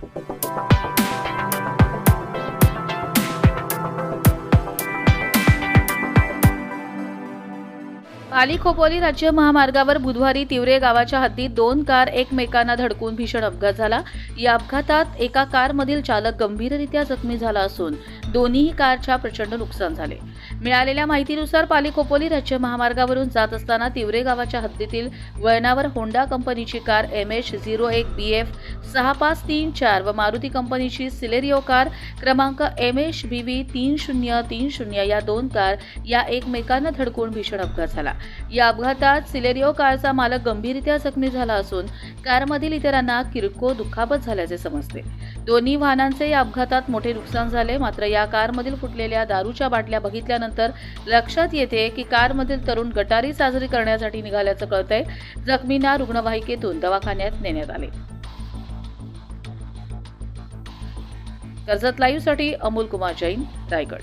पाली खोपोली राज्य महामार्गावर बुधवारी तिवरे गावाच्या हद्दीत दोन कार एकमेकांना धडकून भीषण अपघात झाला. या अपघातात एका कारमधील चालक गंभीररित्या जखमी झाला असून दोन्ही कारच्या प्रचंड नुकसान झाले. मिळालेल्या माहितीनुसार पाली खोपोली राज्य महामार्गावरून जात असताना तिवरे गावाच्या हद्दीतील वळणावर होंडा कंपनीची कार एम एच झिरो एक बी एफ सहा पाच तीन चार व मारुती कंपनीची सिलेरिओ कार क्रमांक एम एच बी व्ही तीन शून्य तीन शून्य या दोन कार या एकमेकांना धडकून भीषण अपघात झाला. या अपघातात सिलेरिओ कारचा मालक गंभीररित्या जखमी झाला असून कारमधील इतरांना किरकोळ दुखापत झाल्याचे समजते. दोन्ही वाहनांचे या अपघातात मोठे नुकसान झाले. मात्र या कारमधील फुटलेल्या दारूच्या बाटल्या बघितल्यानंतर लक्षात येते की कारमधील तरुण गटारी साजरी करण्यासाठी निघाल्याचं कळतंय. जखमींना रुग्णवाहिकेतून दवाखान्यात नेण्यात आले. कर्जत लाईव्हसाठी अमोल कुमार जैन रायगड.